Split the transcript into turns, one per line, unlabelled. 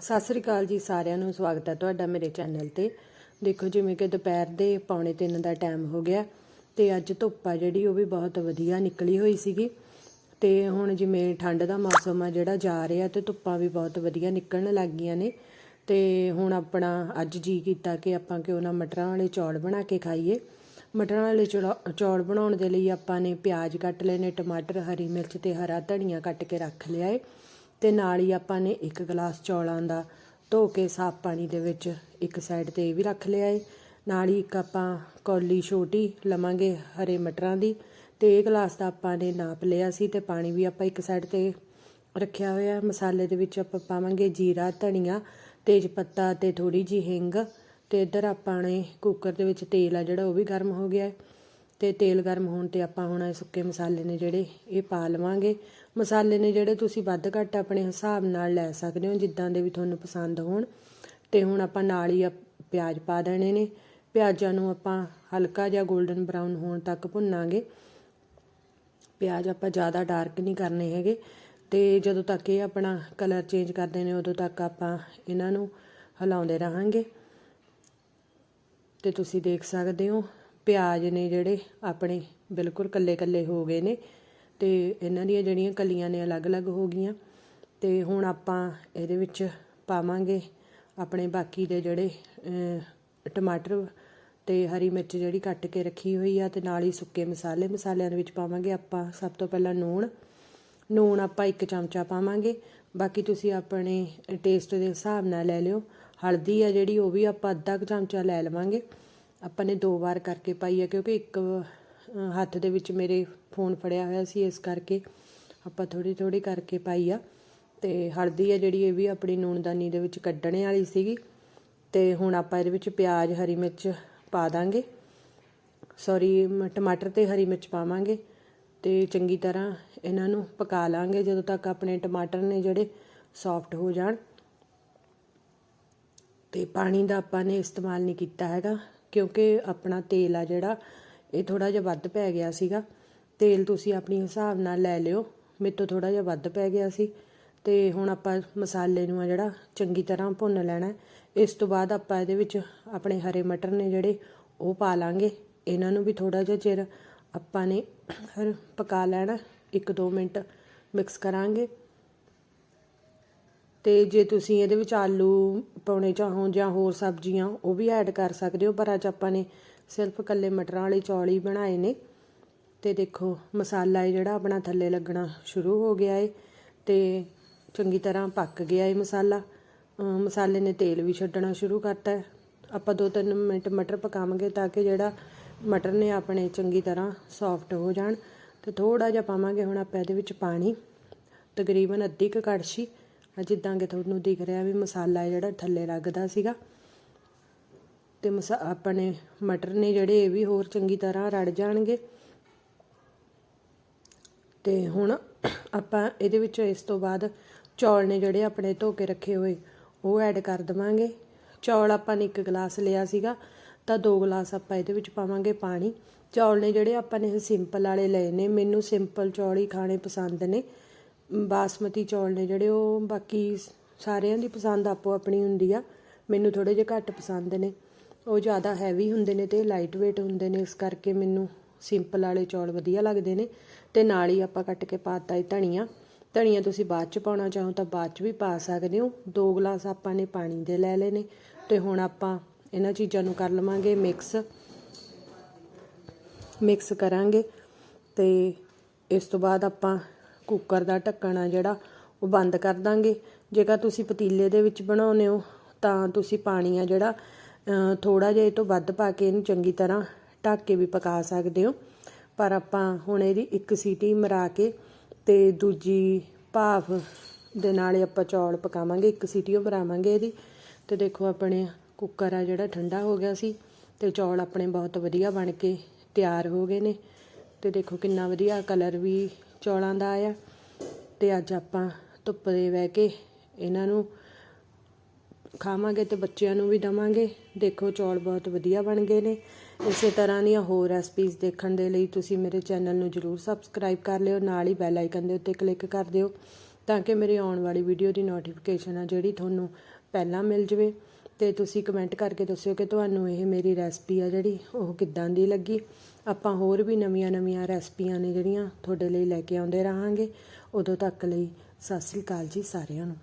ਸਤਿ ਸ੍ਰੀ ਅਕਾਲ ਜੀ ਸਾਰਿਆਂ ਨੂੰ, ਸਵਾਗਤ ਹੈ ਤੁਹਾਡਾ ਮੇਰੇ ਚੈਨਲ ਤੇ। ਦੇਖੋ, ਜਿਵੇਂ ਕਿ ਦੁਪਹਿਰ ਦੇ ਪੌਣੇ 3 ਦਾ ਟਾਈਮ ਹੋ ਗਿਆ ਤੇ ਅੱਜ ਧੁੱਪ ਆ ਜਿਹੜੀ, ਉਹ ਵੀ ਬਹੁਤ ਵਧੀਆ ਨਿਕਲੀ ਹੋਈ ਸੀਗੀ। ਤੇ ਹੁਣ ਜਿਵੇਂ ਠੰਡ ਦਾ ਮੌਸਮ ਆ ਜਿਹੜਾ ਜਾ ਰਿਹਾ ਤੇ ਧੁੱਪਾਂ ਵੀ ਬਹੁਤ ਵਧੀਆ ਨਿਕਲਣ ਲੱਗ ਗਈਆਂ ਨੇ। ਤੇ ਹੁਣ ਆਪਣਾ ਅੱਜ ਜੀ ਕੀਤਾ ਕਿ ਆਪਾਂ ਕਿਉਂ ਨਾ ਮਟਰਾਂ ਵਾਲੇ ਚੌਲ ਬਣਾ ਕੇ ਖਾਈਏ। ਮਟਰਾਂ ਵਾਲੇ ਚੌਲ- ਚੌਲ ਬਣਾਉਣ ਦੇ ਲਈ ਆਪਾਂ ਨੇ ਪਿਆਜ਼ ਕੱਟ ਲਏ ਨੇ, ਟਮਾਟਰ, ਹਰੀ ਮਿਰਚ ਤੇ ਹਰਾ ਧਨੀਆ ਕੱਟ ਕੇ ਰੱਖ ਲਿਆ ਏ। ਤੇ ਨਾਲ ਹੀ ਆਪਾਂ ਨੇ ਇੱਕ ਗਲਾਸ ਚੌਲਾਂ ਦਾ ਧੋ ਕੇ ਸਾਫ਼ ਪਾਣੀ ਦੇ ਵਿੱਚ ਇੱਕ ਸਾਈਡ ਤੇ ਇਹ ਵੀ ਰੱਖ ਲਿਆ ਏ। ਨਾਲ ਹੀ ਇੱਕ ਆਪਾਂ ਕੌਲੀ ਛੋਟੀ ਲਵਾਂਗੇ ਹਰੇ ਮਟਰਾਂ ਦੀ ਤੇ ਇਹ ਗਲਾਸ ਦਾ ਆਪਾਂ ਨੇ ਨਾਪ ਲਿਆ ਸੀ ਤੇ ਪਾਣੀ ਵੀ ਆਪਾਂ ਇੱਕ ਸਾਈਡ ਤੇ ਰੱਖਿਆ ਹੋਇਆ ਮਸਾਲੇ ਦੇ ਵਿੱਚ ਆਪਾਂ ਪਾਵਾਂਗੇ ਜੀਰਾ, ਧਨੀਆ, ਤੇਜ ਪੱਤਾ ਤੇ ਥੋੜੀ ਜੀ ਹਿੰਗ ਤੇ ਇੱਧਰ ਆਪਾਂ ਨੇ ਕੁੱਕਰ ਦੇ ਵਿੱਚ ਤੇਲ ਆ ਜਿਹੜਾ ਉਹ ਵੀ ਗਰਮ ਹੋ ਗਿਆ ਹੈ ਅਤੇ ਤੇਲ ਗਰਮ ਹੋਣ ਤੇ ਆਪਾਂ ਹੁਣ ਇਹ ਸੁੱਕੇ ਮਸਾਲੇ ਨੇ ਜਿਹੜੇ ਇਹ ਪਾ ਲਵਾਂਗੇ। ਮਸਾਲੇ ਨੇ ਜਿਹੜੇ ਤੁਸੀਂ ਵੱਧ ਘੱਟ ਆਪਣੇ ਹਿਸਾਬ ਨਾਲ ਲੈ ਸਕਦੇ ਹੋ, ਜਿੱਦਾਂ ਦੇ ਵੀ ਤੁਹਾਨੂੰ ਪਸੰਦ ਹੋਣ। ਤੇ ਹੁਣ ਆਪਾਂ ਨਾਲ ਹੀ ਆ ਪਿਆਜ਼ ਪਾ ਦੇਣੇ ਨੇ। ਪਿਆਜ਼ਾਂ ਨੂੰ ਆਪਾਂ ਹਲਕਾ ਜਿਹਾ 골ਡਨ ਬਰਾਊਨ ਹੋਣ ਤੱਕ ਭੁੰਨਾਂਗੇ। ਪਿਆਜ਼ ਆਪਾਂ ਜ਼ਿਆਦਾ ਡਾਰਕ ਨਹੀਂ ਕਰਨੇ ਹੈਗੇ। ਤੇ ਜਦੋਂ ਤੱਕ ਇਹ ਆਪਣਾ ਕਲਰ ਚੇਂਜ ਕਰਦੇ ਨੇ, ਉਦੋਂ ਤੱਕ ਆਪਾਂ ਇਹਨਾਂ ਨੂੰ ਹਿਲਾਉਂਦੇ ਰਹਾਂਗੇ। ਤੇ ਤੁਸੀਂ ਦੇਖ ਸਕਦੇ ਹੋ ਪਿਆਜ਼ ਨੇ ਜਿਹੜੇ ਆਪਣੇ ਬਿਲਕੁਲ ਕੱਲੇ ਕੱਲੇ ਹੋ ਗਏ ਨੇ ਤੇ ਇਹਨਾਂ ਦੀਆਂ ਜਿਹੜੀਆਂ ਕਲੀਆਂ ਨੇ ਅਲੱਗ-ਅਲੱਗ ਹੋ ਗਈਆਂ ਤੇ ਹੁਣ ਆਪਾਂ ਇਹਦੇ ਵਿੱਚ ਪਾਵਾਂਗੇ ਆਪਣੇ ਬਾਕੀ ਦੇ ਜਿਹੜੇ ਟਮਾਟਰ ਤੇ ਹਰੀ ਮਿਰਚ ਜਿਹੜੀ ਕੱਟ ਕੇ ਰੱਖੀ ਹੋਈ ਆ ਤੇ ਨਾਲ ਹੀ ਸੁੱਕੇ ਮਸਾਲੇ, ਮਸਾਲਿਆਂ ਦੇ ਵਿੱਚ ਪਾਵਾਂਗੇ ਆਪਾਂ ਸਭ ਤੋਂ ਪਹਿਲਾਂ ਨੂਣ। ਨੂਣ ਆਪਾਂ ਇੱਕ ਚਮਚਾ ਪਾਵਾਂਗੇ। ਬਾਕੀ ਤੁਸੀਂ ਆਪਣੇ ਟੇਸਟ ਦੇ ਹਿਸਾਬ ਨਾਲ ਲੈ ਲਿਓ। ਹਲਦੀ ਆ ਜਿਹੜੀ ਉਹ ਵੀ ਆਪਾਂ ਅੱਧਾ ਕੁ ਚਮਚਾ ਲੈ ਲਵਾਂਗੇ। ਆਪਾਂ ਨੇ ਦੋ ਵਾਰ ਕਰਕੇ ਪਾਈ ਆ ਕਿਉਂਕਿ ਇੱਕ ਹੱਥ ਦੇ ਵਿੱਚ ਮੇਰੇ ਫੋਨ ਫੜਿਆ ਹੋਇਆ ਸੀ, ਇਸ ਕਰਕੇ ਆਪਾਂ ਥੋੜੀ ਥੋੜੀ ਕਰਕੇ ਪਾਈ ਆ। ਤੇ ਹਲਦੀ ਆ ਜਿਹੜੀ, ਇਹ ਵੀ ਆਪਣੀ ਨੂਣਦਾਨੀ ਦੇ ਵਿੱਚ ਕੱਢਣੇ ਵਾਲੀ ਸੀਗੀ। ਤੇ ਹੁਣ ਆਪਾਂ ਇਹਦੇ ਵਿੱਚ ਪਿਆਜ਼, ਹਰੀ ਮਿਰਚ ਪਾ ਦਾਂਗੇ। ਸੌਰੀ ਟਮਾਟਰ ਤੇ ਹਰੀ ਮਿਰਚ ਪਾਵਾਂਗੇ। ਤੇ ਚੰਗੀ ਤਰ੍ਹਾਂ ਇਹਨਾਂ ਨੂੰ ਪਕਾ ਲਾਂਗੇ ਜਦੋਂ ਤੱਕ ਆਪਣੇ ਟਮਾਟਰ ਨੇ ਜਿਹੜੇ ਸੌਫਟ ਹੋ ਜਾਣ। ਤੇ ਪਾਣੀ ਦਾ ਆਪਾਂ ਨੇ ਇਸਤੇਮਾਲ ਨਹੀਂ ਕੀਤਾ ਹੈਗਾ। ਕਿਉਂਕਿ ਆਪਣਾ ਤੇਲ ਆ ਜਿਹੜਾ, ਇਹ ਥੋੜਾ ਜਿਹਾ ਵੱਧ ਪੈ ਗਿਆ ਸੀਗਾ। ਤੇਲ ਤੁਸੀਂ ਆਪਣੀ ਹਿਸਾਬ ਨਾਲ ਲੈ ਲਿਓ। ਮੇਰੇ ਤੋਂ ਥੋੜਾ ਜਿਹਾ ਵੱਧ ਪੈ ਗਿਆ ਸੀ। ਤੇ ਹੁਣ ਆਪਾਂ ਮਸਾਲੇ ਨੂੰ ਆ ਜਿਹੜਾ ਚੰਗੀ ਤਰ੍ਹਾਂ ਭੁੰਨ ਲੈਣਾ ਇਸ ਤੋਂ ਬਾਅਦ ਆਪਾਂ ਇਹਦੇ ਵਿੱਚ ਆਪਣੇ ਹਰੇ ਮਟਰ ਨੇ ਜਿਹੜੇ, ਉਹ ਪਾ ਲਾਂਗੇ। ਇਹਨਾਂ ਨੂੰ ਵੀ ਥੋੜਾ ਜਿਹਾ ਚਿਰ ਆਪਾਂ ਨੇ ਪਕਾ ਲੈਣਾ। 1-2 ਮਿੰਟ ਮਿਕਸ ਕਰਾਂਗੇ। ਅਤੇ ਜੇ ਤੁਸੀਂ ਇਹਦੇ ਵਿੱਚ ਆਲੂ ਪਾਉਣੇ ਚਾਹੋ ਜਾਂ ਹੋਰ ਸਬਜ਼ੀਆਂ, ਉਹ ਵੀ ਐਡ ਕਰ ਸਕਦੇ ਹੋ, ਪਰ ਅੱਜ ਆਪਾਂ ਨੇ ਸਿਰਫ ਕੱਲੇ ਮਟਰਾਂ ਵਾਲੇ ਚੌਲ ਹੀ ਬਣਾਏ ਨੇ। ਤੇ ਦੇਖੋ, ਮਸਾਲਾ ਹੈ ਜਿਹੜਾ ਆਪਣਾ ਥੱਲੇ ਲੱਗਣਾ ਸ਼ੁਰੂ ਹੋ ਗਿਆ ਏ ਤੇ ਚੰਗੀ ਤਰ੍ਹਾਂ ਪੱਕ ਗਿਆ ਏ ਮਸਾਲਾ। ਮਸਾਲੇ ਨੇ ਤੇਲ ਵੀ ਛੱਡਣਾ ਸ਼ੁਰੂ ਕਰਤਾ ਆਪਾਂ 2-3 ਮਿੰਟ ਮਟਰ ਪਕਾਵਾਂਗੇ ਤਾਂ ਕਿ ਜਿਹੜਾ ਮਟਰ ਨੇ ਆਪਣੇ ਚੰਗੀ ਤਰ੍ਹਾਂ ਸੌਫਟ ਹੋ ਜਾਣ। ਤੇ ਥੋੜਾ ਜਿਹਾ ਪਾਵਾਂਗੇ ਹੁਣ ਆਪਾਂ ਇਹਦੇ ਵਿੱਚ ਪਾਣੀ। ਤਕਰੀਬਨ ਅੱਧੀ ਕੁ ਕੜਛੀ। ਜਿੱਦਾਂ ਕਿ ਤੁਹਾਨੂੰ ਦਿਖ ਰਿਹਾ ਵੀ ਮਸਾਲਾ ਜਿਹੜਾ ਥੱਲੇ ਲੱਗਦਾ ਸੀਗਾ। ਤੇ ਮਸਾ, ਆਪਣੇ ਮਟਰ ਨੇ ਜਿਹੜੇ ਇਹ ਵੀ ਹੋਰ ਚੰਗੀ ਤਰ੍ਹਾਂ ਰੜ ਜਾਣਗੇ। ਤੇ ਹੁਣ ਆਪਾਂ ਇਹਦੇ ਵਿੱਚ ਇਸ ਤੋਂ ਬਾਅਦ ਚੌਲ ਨੇ ਜਿਹੜੇ ਆਪਣੇ ਧੋ ਕੇ ਰੱਖੇ ਹੋਏ, ਉਹ ਐਡ ਕਰ ਦਵਾਂਗੇ। ਚੌਲ ਆਪਾਂ ਨੇ ਇੱਕ ਗਲਾਸ ਲਿਆ ਸੀਗਾ, ਤਾਂ ਦੋ ਗਲਾਸ ਆਪਾਂ ਇਹਦੇ ਵਿੱਚ ਪਾਵਾਂਗੇ ਪਾਣੀ। ਚੌਲ ਨੇ ਜਿਹੜੇ ਆਪਾਂ ਨੇ ਸਿੰਪਲ ਵਾਲੇ ਲਏ ਨੇ, ਮੈਨੂੰ ਸਿੰਪਲ ਚੌਲ ਹੀ ਖਾਣੇ ਪਸੰਦ ਨੇ। ਬਾਸਮਤੀ ਚੌਲ ਨੇ ਜਿਹੜੇ ਉਹ ਬਾਕੀ ਸਾਰਿਆਂ ਦੀ ਪਸੰਦ ਆਪੋ ਆਪਣੀ ਹੁੰਦੀ ਆ। ਮੈਨੂੰ ਥੋੜੇ ਜਿਹਾ ਘੱਟ ਪਸੰਦ ਨੇ। ਉਹ ਜ਼ਿਆਦਾ ਹੈਵੀ ਹੁੰਦੇ ਨੇ ਤੇ ਲਾਈਟ weight ਹੁੰਦੇ ਨੇ। ਇਸ ਕਰਕੇ ਮੈਨੂੰ ਸਿੰਪਲ ਵਾਲੇ ਚੌਲ ਵਧੀਆ ਲੱਗਦੇ ਨੇ ਤੇ ਨਾਲ ਹੀ ਆਪਾਂ ਕੱਟ ਕੇ ਪਾਤਾ ਇਹ ਧਨੀਆ। ਧਨੀਆ ਤੁਸੀਂ ਬਾਅਦ ਚ ਪਾਉਣਾ ਚਾਹੋ ਤਾਂ ਬਾਅਦ ਚ ਵੀ ਪਾ ਸਕਦੇ ਹੋ। ਦੋ ਗਲਾਸ ਆਪਾਂ ਨੇ ਪਾਣੀ ਦੇ ਲੈ ਲਏ ਨੇ ਤੇ ਹੁਣ ਆਪਾਂ ਇਹਨਾਂ ਚੀਜ਼ਾਂ ਨੂੰ ਕਰ ਲਵਾਂਗੇ ਮਿਕਸ ਮਿਕਸ ਕਰਾਂਗੇ ਤੇ ਇਸ ਤੋਂ ਬਾਅਦ ਆਪਾਂ ਕੁੱਕਰ ਦਾ ਢੱਕਣ ਆ ਜਿਹੜਾ, ਉਹ ਬੰਦ ਕਰ ਦਾਂਗੇ। ਜੇਕਰ ਤੁਸੀਂ ਪਤੀਲੇ ਦੇ ਵਿੱਚ ਬਣਾਉਨੇ ਹੋ, ਤਾਂ ਤੁਸੀਂ ਪਾਣੀ ਆ ਜਿਹੜਾ ਥੋੜਾ ਜਿਹਾ ਇਹ ਤੋਂ ਵੱਧ ਪਾ ਕੇ ਇਹਨੂੰ ਚੰਗੀ ਤਰ੍ਹਾਂ ਢੱਕ ਕੇ ਵੀ ਪਕਾ ਸਕਦੇ ਹੋ। ਪਰ ਆਪਾਂ ਹੁਣ ਇਹਦੀ ਇੱਕ ਸੀਟੀ ਮਰਾ ਕੇ ਤੇ ਦੂਜੀ ਭਾਫ ਦੇ ਨਾਲ ਆਪਾਂ ਚੌਲ ਪਕਾਵਾਂਗੇ, ਇੱਕ ਸੀਟੀ ਉਹ ਮਰਾਵਾਂਗੇ ਇਹਦੀ। ਤੇ ਦੇਖੋ ਆਪਣੇ ਕੁੱਕਰ ਆ ਜਿਹੜਾ ਠੰਡਾ ਹੋ ਗਿਆ ਸੀ ਤੇ ਚੌਲ ਆਪਣੇ ਬਹੁਤ ਵਧੀਆ ਬਣ ਕੇ ਤਿਆਰ ਹੋ ਗਏ ਨੇ। ਤੇ ਦੇਖੋ ਕਿੰਨਾ ਵਧੀਆ ਕਲਰ ਵੀ ਚੌਲਾਂ ਦਾ ਆਇਆ ਤੇ ਅੱਜ ਆਪਾਂ ਧੁੱਪ ਦੇ ਬਹਿ ਕੇ ਇਹਨਾਂ ਨੂੰ ਖਾਵਾਂਗੇ ਤੇ ਬੱਚਿਆਂ ਨੂੰ ਵੀ ਦਵਾਂਗੇ। ਦੇਖੋ ਚੌਲ ਬਹੁਤ ਵਧੀਆ ਬਣ ਗਏ ਨੇ। ਇਸੇ ਤਰ੍ਹਾਂ ਦੀਆਂ ਹੋਰ ਰੈਸਪੀਜ਼ ਦੇਖਣ ਦੇ ਲਈ ਤੁਸੀਂ ਮੇਰੇ ਚੈਨਲ ਨੂੰ ਜਰੂਰ ਸਬਸਕ੍ਰਾਈਬ ਕਰ ਲਿਓ, ਨਾਲ ਹੀ ਬੈਲ ਆਈਕਨ ਦੇ ਉੱਤੇ ਕਲਿੱਕ ਕਰ ਦਿਓ ਤਾਂ ਕਿ ਮੇਰੀ ਆਉਣ ਵਾਲੀ ਵੀਡੀਓ ਦੀ ਨੋਟੀਫਿਕੇਸ਼ਨ ਆ ਜਿਹੜੀ ਤੁਹਾਨੂੰ ਪਹਿਲਾਂ ਮਿਲ ਜਵੇ। ਤੇ ਤੁਸੀਂ ਕਮੈਂਟ ਕਰਕੇ ਦੱਸਿਓ ਕਿ ਤੁਹਾਨੂੰ ਇਹ ਮੇਰੀ ਰੈਸਪੀ ਆ ਜਿਹੜੀ, ਉਹ ਕਿੱਦਾਂ ਦੀ ਲੱਗੀ। ਆਪਾਂ ਹੋਰ ਵੀ ਨਵੀਆਂ-ਨਵੀਆਂ ਰੈਸਪੀਆਂ ਨੇ ਜਿਹੜੀਆਂ ਤੁਹਾਡੇ ਲਈ ਲੈ ਕੇ ਆਉਂਦੇ ਰਹਾਂਗੇ। ਉਦੋਂ ਤੱਕ ਲਈ ਸਤਿ ਸ੍ਰੀ ਅਕਾਲ ਜੀ ਸਾਰਿਆਂ ਨੂੰ।